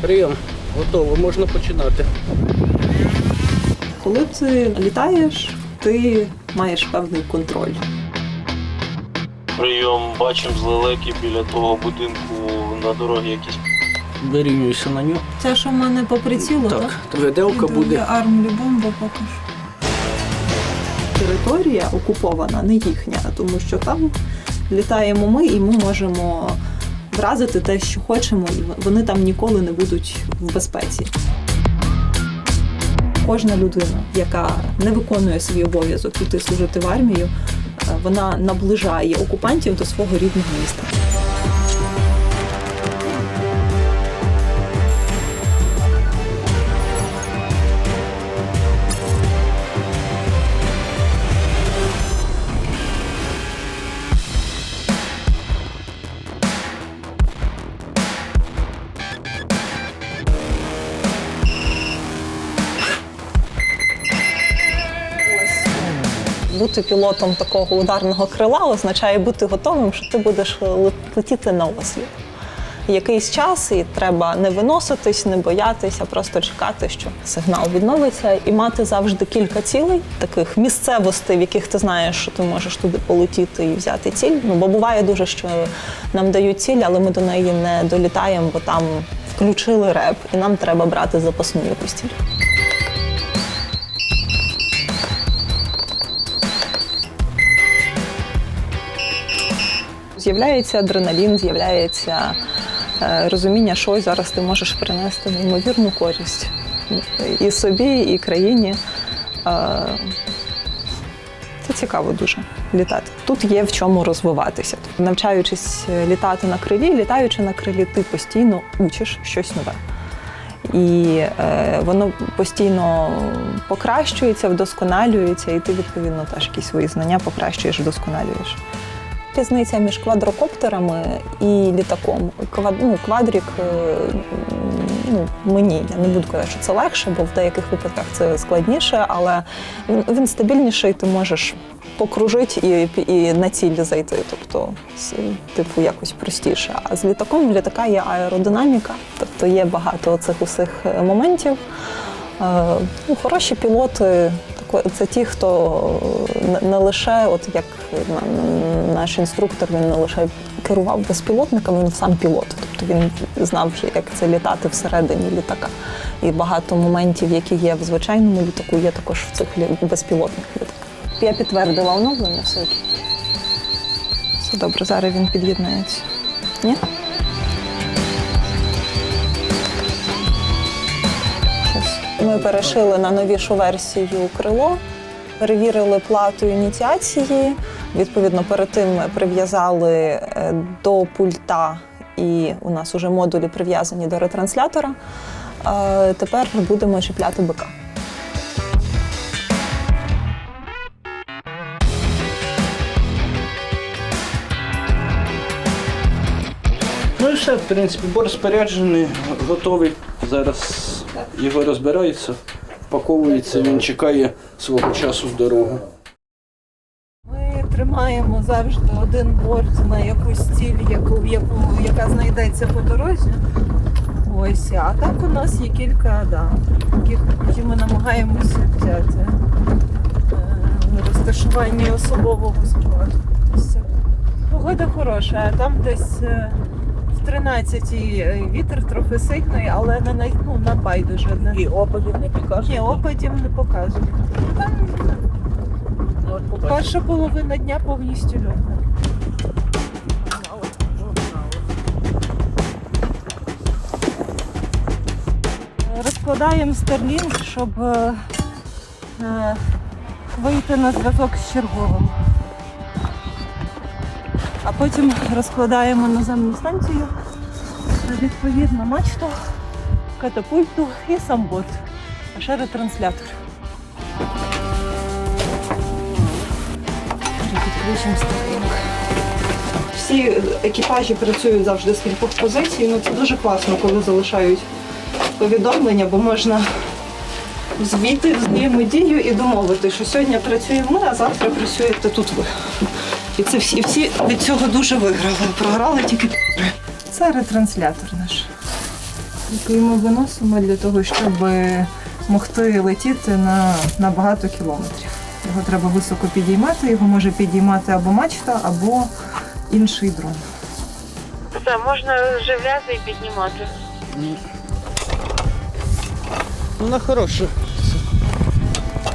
Прийом. Готово, можна починати. Коли ти літаєш, ти маєш певний контроль. Прийом бачимо з лелеки біля того будинку на дорогі якісь. Вирівнююся на нього. Це, що в мене по прицілу, Так, виделка буде. армлю бомба поки що. Територія окупована, не їхня, тому що там літаємо ми і ми можемо вразити те, що хочемо, і вони там ніколи не будуть в безпеці. Кожна людина, яка не виконує свій обов'язок піти служити в армію, е, вона наближає окупантів до свого рідного міста. Бути пілотом такого ударного крила означає бути готовим, що ти будеш летіти на осліп. Якийсь час і треба не виноситись, не боятися, просто чекати, що сигнал відновиться, і мати завжди кілька цілей, таких місцевостей, в яких ти знаєш, що ти можеш туди полетіти і взяти ціль. Ну бо буває дуже, що нам дають ціль, але ми до неї не долітаємо, бо там включили реп, і нам треба брати запасну якусь ціль. З'являється адреналін, з'являється е, розуміння, що зараз ти можеш принести неймовірну користь і собі, і країні. Е, Це цікаво дуже літати. Тут є в чому розвиватися. Навчаючись літати на крилі, літаючи на крилі, ти постійно учиш щось нове. І е, воно постійно покращується, вдосконалюється, і ти відповідно теж якісь свої знання покращуєш, вдосконалюєш. Різниця між квадрокоптерами і літаком. Квад, ну, квадрік е, ну, мені, я не буду казати, що це легше, бо в деяких випадках це складніше, але він, він стабільніший, ти можеш покружити і, і на ціль зайти. Тобто, типу, якось простіше. А з літаком в літака є аеродинаміка, тобто є багато цих усіх е, моментів. Е, Ну, хороші пілоти це ті, хто не- не лише, от як наш інструктор, він не лише керував безпілотниками, він сам пілот. Тобто він знав, як це літати всередині літака. І багато моментів, які є в звичайному літаку, є також в цих безпілотних літаках. Я підтвердила оновлення все окей. Все добре, зараз він під'єднається. Ні? Ми перешили на новішу версію крило, перевірили плату ініціації. Відповідно, перед тим ми прив'язали е, до пульта, і у нас вже модулі прив'язані до ретранслятора. Е, Тепер будемо чіпляти БК. Ну і все, в принципі, бор споряджений, готовий. Зараз його розбирається, впаковується, він чекає свого часу в дорогу. Ми тримаємо завжди один борт на якусь ціль, яку, яку, яка знайдеться по дорозі. Ось, а так у нас є кілька, да, яких, які ми намагаємося взяти. Е, Розташування особового складу. Погода хороша, а там десь е, в 13 вітер трохи сильний, але не най- ну, нам байдуже. Не- І опадів не підкажуть. Ні, опадів не показує. Там Перша половина дня повністю льотна. Розкладаємо Starlink, щоб е, е, вийти на зв'язок з черговим. А потім розкладаємо наземну станцію, відповідно мачту, катапульту і сам борт, а ще ретранслятор. Всі екіпажі працюють завжди з кількох позицій. Ну це дуже класно, коли залишають повідомлення, бо можна звійти взаємодію і домовити, що сьогодні працюємо а завтра працюєте тут ви. І це всі, всі від цього дуже виграли. Програли тільки. Це ретранслятор наш. який ми виносимо для того, щоб могти летіти на, на багато кілометрів. Його треба високо підіймати, його може підіймати або мачта, або інший дрон. Це можна живляти і піднімати. Вона хороша.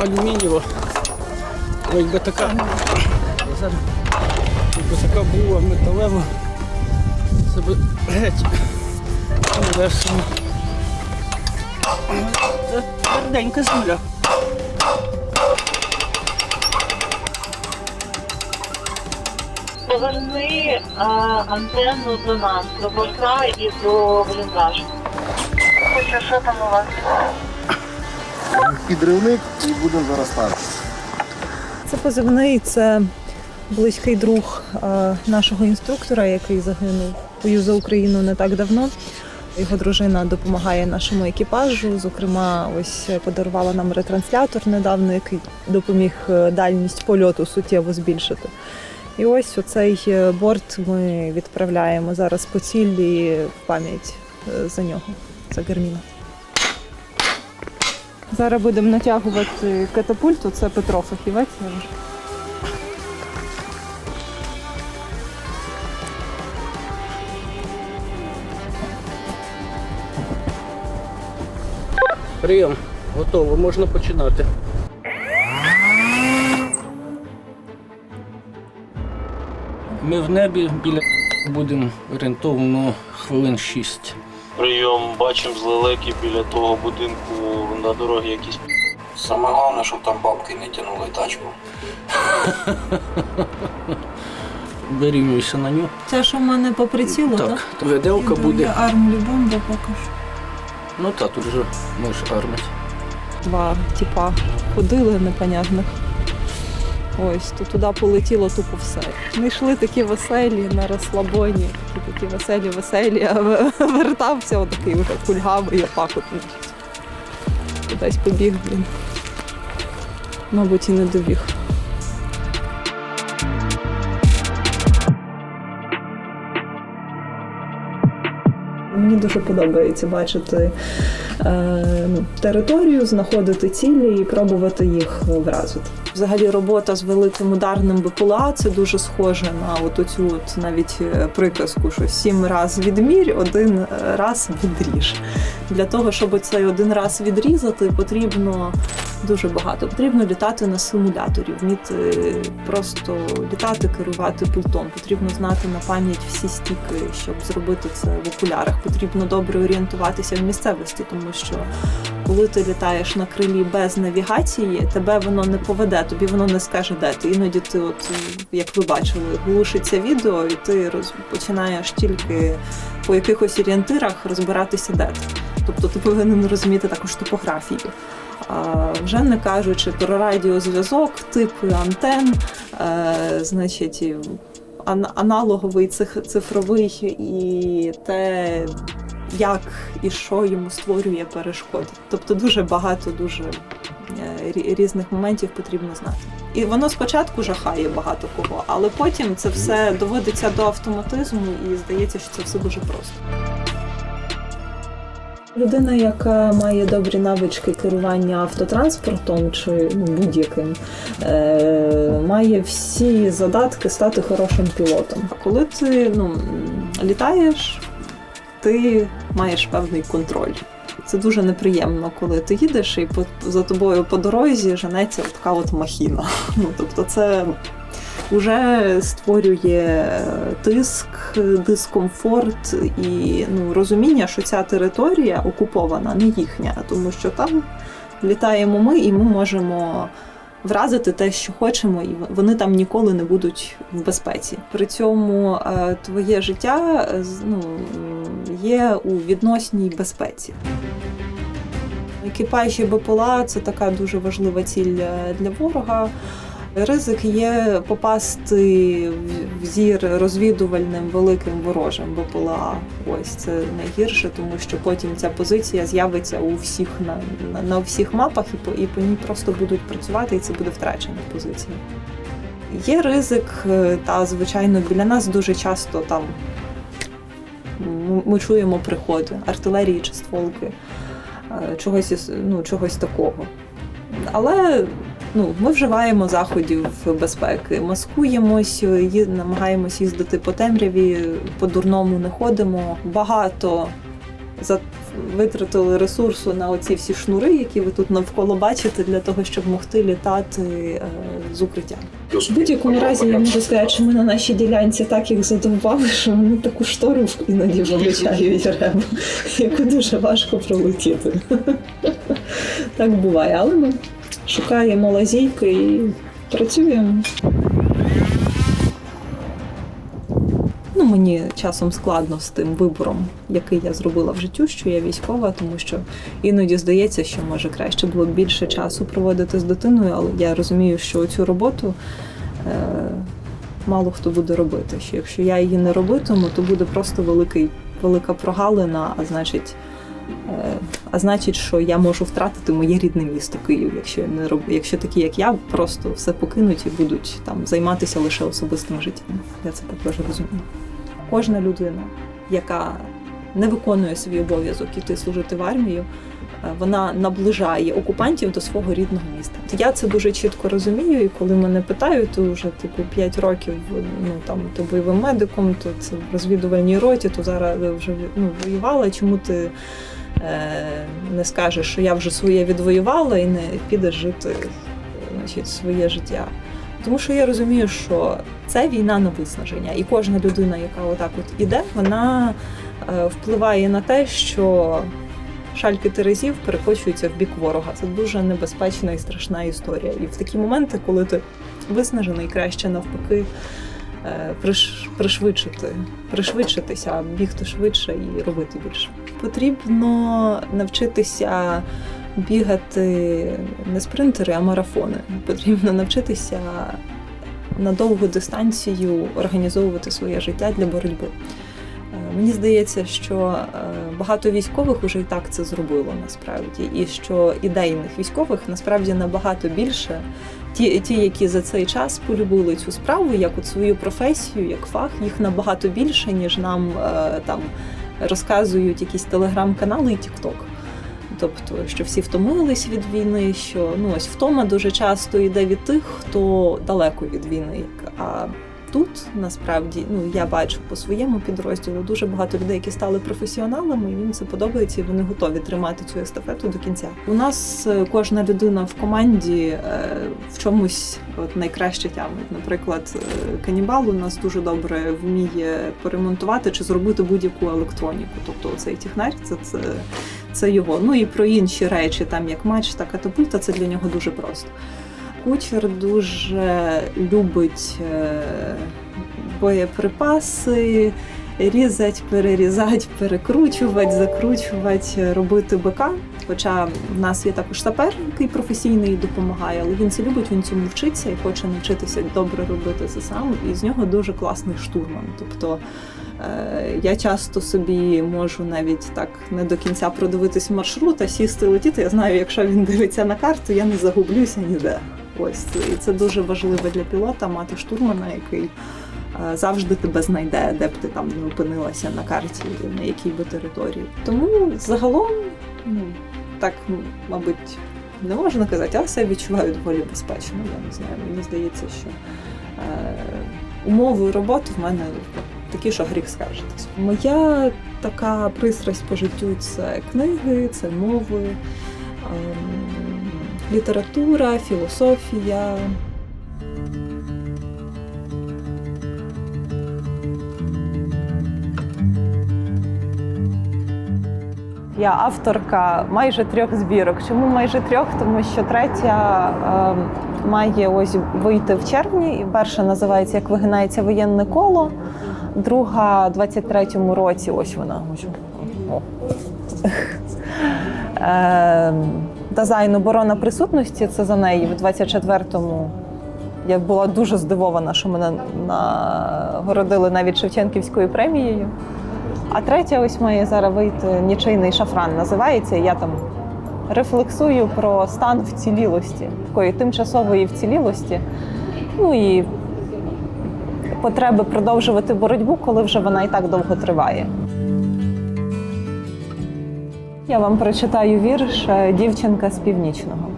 Алюмінієва. Ну, якби така. Така була металева. Це би геть. не. Це тверденька земля. Поверни а, антенну до нас, до борта і до бліндажу. Хоча що там у вас? підривник і будемо заростати. Це позивний, це близький друг е, нашого інструктора, який загинув бою за Україну не так давно. Його дружина допомагає нашому екіпажу. Зокрема, ось подарувала нам ретранслятор недавно, який допоміг е, дальність польоту суттєво збільшити. І ось оцей е, борт ми відправляємо зараз по цілі в пам'ять е, за нього, за Герміна. Зараз будемо натягувати катапульту. Це Петро фахівець. Прийом. Готово, можна починати. Ми в небі біля будемо орієнтовно хвилин 6. Прийом бачимо з лелеки біля того будинку на дорогі якісь. Саме головне, щоб там бабки не тягнули тачку. Вирівнюйся на нього. Це що в мене по прицілу, Так, виделка буде. армлі бомба поки що. Ну так, тут вже можеш армити. Два типа ходили непонятних. Ось, то туди полетіло тупо все. Ми йшли такі веселі на розслабоні, такі такі веселі, веселі, а вертався отакий вже кульгавий, отак от. Кудись побіг, блін. Мабуть, і не добіг. Мені дуже подобається бачити е, ну, територію, знаходити цілі і пробувати їх вразити. Взагалі, робота з великим ударним БПЛА це дуже схоже на от оцю от навіть е, приказку, що сім раз відмірь, один е, раз відріж. Для того, щоб цей один раз відрізати, потрібно дуже багато. Потрібно літати на симуляторі, вміти просто літати, керувати пультом. Потрібно знати на пам'ять всі стіки, щоб зробити це в окулярах. Потрібно добре орієнтуватися в місцевості, тому що коли ти літаєш на крилі без навігації, тебе воно не поведе, тобі воно не скаже, де ти. Іноді ти, от як ви бачили, глушиться відео, і ти роз... починаєш тільки по якихось орієнтирах розбиратися, де ти. Тобто ти повинен розуміти також топографію. Вже не кажучи про радіозв'язок, типи антен, е, значить, аналоговий цих- цифровий і те, як і що йому створює перешкоди. Тобто дуже багато дуже е, різних моментів потрібно знати. І воно спочатку жахає багато кого, але потім це все доводиться до автоматизму і здається, що це все дуже просто. Людина, яка має добрі навички керування автотранспортом чи ну, будь-яким, е, має всі задатки стати хорошим пілотом. А коли ти ну, літаєш, ти маєш певний контроль. Це дуже неприємно, коли ти їдеш і по, за тобою по дорозі женеться така от махіна. Ну, тобто це вже створює тиск, дискомфорт і ну, розуміння, що ця територія окупована, не їхня, тому що там літаємо ми, і ми можемо вразити те, що хочемо, і вони там ніколи не будуть в безпеці. При цьому е, твоє життя е, ну, є у відносній безпеці. Екіпажі БПЛА це така дуже важлива ціль е, для ворога. Ризик є попасти в- зір розвідувальним великим ворожим БПЛА. Ось це найгірше, тому що потім ця позиція з'явиться у всіх на, на, на всіх мапах, і по, і по ній просто будуть працювати, і це буде втрачена позиція. Є ризик, е, та звичайно, біля нас дуже часто там ми чуємо приходи артилерії чи стволки, е, чогось, ну, чогось такого. Але ну, ми вживаємо заходів безпеки, маскуємось, ї- намагаємось їздити по темряві, по-дурному не ходимо. Багато за- витратили ресурсу на оці всі шнури, які ви тут навколо бачите, для того, щоб могти літати е, з укриття. В будь-якому разі я можу сказати, що ми на нашій ділянці так їх задовбали, що вони таку штору іноді вилучають ребу, яку дуже важко пролетіти. Так буває, але ми шукаємо лазійки і працюємо. Ну, мені часом складно з тим вибором, який я зробила в життю, що я військова, тому що іноді здається, що може краще було б більше часу проводити з дитиною, але я розумію, що цю роботу е, мало хто буде робити. Що якщо я її не робитиму, то буде просто великий, велика прогалина, а значить. Е, А значить, що я можу втратити моє рідне місто Київ, якщо я не роб... якщо такі, як я, просто все покинуть і будуть там займатися лише особистим життям. Я це також розумію. Кожна людина, яка не виконує свій обов'язок іти служити в армію, вона наближає окупантів до свого рідного міста. Я це дуже чітко розумію, і коли мене питають, то вже типу 5 років ну там то бойовим медиком, то це в розвідувальній роті, то зараз вже ну, воювала. Чому ти е, не скажеш, що я вже своє відвоювала і не підеш жити значить, своє життя? Тому що я розумію, що це війна на виснаження, і кожна людина, яка отак от іде, вона е, впливає на те, що шальки терезів перекочуються в бік ворога. Це дуже небезпечна і страшна історія. І в такі моменти, коли ти виснажений, краще навпаки е, приш- пришвидшити, пришвидшитися, бігти швидше і робити більше. Потрібно навчитися бігати не спринтери, а марафони. Потрібно навчитися на довгу дистанцію організовувати своє життя для боротьби. Мені здається, що е, багато військових вже і так це зробило насправді, і що ідейних військових насправді набагато більше. Ті, ті, які за цей час полюбили цю справу, як от свою професію, як фах, їх набагато більше, ніж нам е, там розказують якісь телеграм-канали і Тікток. Тобто, що всі втомились від війни, що ну ось втома дуже часто йде від тих, хто далеко від війни. А тут насправді ну я бачу по своєму підрозділу дуже багато людей, які стали професіоналами, і їм це подобається, і вони готові тримати цю естафету до кінця. У нас е, кожна людина в команді е, в чомусь от найкраще тямить. Наприклад, е, канібал у нас дуже добре вміє поремонтувати чи зробити будь-яку електроніку. Тобто цей технар це, це, це його. Ну і про інші речі, там як матч та катапульта, це для нього дуже просто. Кучер дуже любить е, боєприпаси, різати, перерізати, перекручувати, закручувати, робити БК. Хоча в нас є також сапер, який професійний допомагає, але він це любить, він цьому вчиться і хоче навчитися добре робити це сам. І з нього дуже класний штурман. Тобто е, я часто собі можу навіть так не до кінця продивитись маршрут, а сісти летіти. Я знаю, якщо він дивиться на карту, я не загублюся ніде. Ось і це дуже важливо для пілота мати штурмана, який е, завжди тебе знайде, де б ти там не опинилася на карті, на якій би території. Тому загалом, ну так, мабуть, не можна казати, але себе відчуваю доволі безпечно. Я не знаю. Мені здається, що е, умови роботи в мене такі, що гріх скаржитись. Моя така пристрасть по життю це книги, це мови. ем, Література, філософія, Я авторка майже трьох збірок. Чому майже трьох? Тому що третя е, має ось вийти в червні. І перша називається Як вигинається воєнне коло. Друга в 23-му році. Ось вона. О. Е, Дизайн оборона присутності. Це за неї в 24-му. Я була дуже здивована, що мене нагородили навіть Шевченківською премією. А третя ось має зараз вийти нічийний шафран називається. Я там рефлексую про стан вцілілості, такої тимчасової вцілілості. Ну і потреби продовжувати боротьбу, коли вже вона і так довго триває. Я вам прочитаю вірш е, Дівчинка з північного.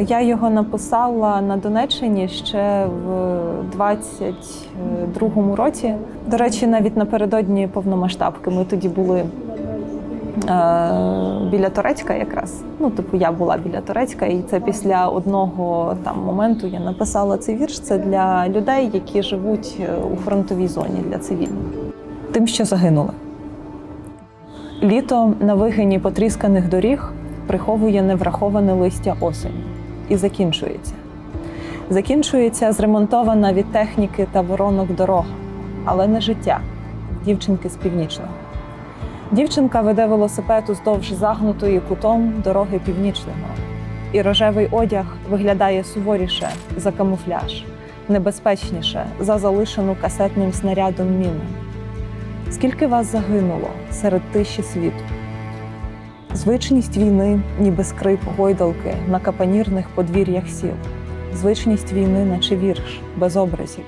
Я його написала на Донеччині ще в 22-му році. До речі, навіть напередодні повномасштабки. Ми тоді були е, біля Турецька якраз. Ну, типу, я була біля Турецька, і це після одного там моменту я написала цей вірш. Це для людей, які живуть е, у фронтовій зоні для цивільних. Тим, що загинули. Літо на вигині потрісканих доріг приховує невраховане листя осені і закінчується. Закінчується зремонтована від техніки та воронок дорога, але не життя дівчинки з північного. Дівчинка веде велосипед уздовж загнутої кутом дороги північного, і рожевий одяг виглядає суворіше за камуфляж, небезпечніше за залишену касетним снарядом міну. Скільки вас загинуло серед тиші світу? Звичність війни, ніби скрип гойдалки на капанірних подвір'ях сіл. Звичність війни, наче вірш, без образів.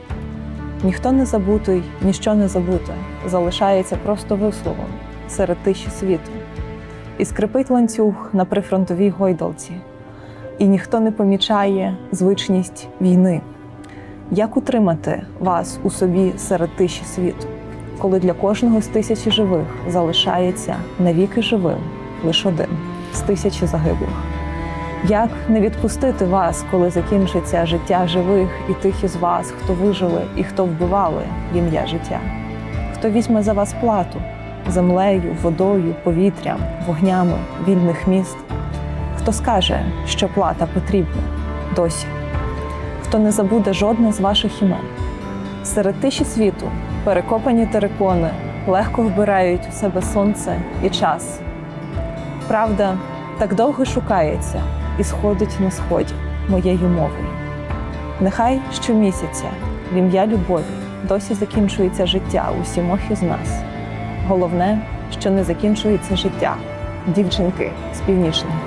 Ніхто не забутий, ніщо не забуте, залишається просто висловом серед тиші світу. І скрипить ланцюг на прифронтовій гойдалці, і ніхто не помічає звичність війни. Як утримати вас у собі серед тиші світу? Коли для кожного з тисячі живих залишається навіки живим лише один з тисячі загиблих. Як не відпустити вас, коли закінчиться життя живих і тих із вас, хто вижили і хто вбивали в ім'я життя? Хто візьме за вас плату землею, водою, повітрям, вогнями вільних міст? Хто скаже, що плата потрібна досі? Хто не забуде жодне з ваших імен? Серед тиші світу перекопані терикони легко вбирають у себе сонце і час. Правда так довго шукається і сходить на сході моєю мовою. Нехай щомісяця в ім'я любові досі закінчується життя у сімох із нас. Головне, що не закінчується життя дівчинки з північного.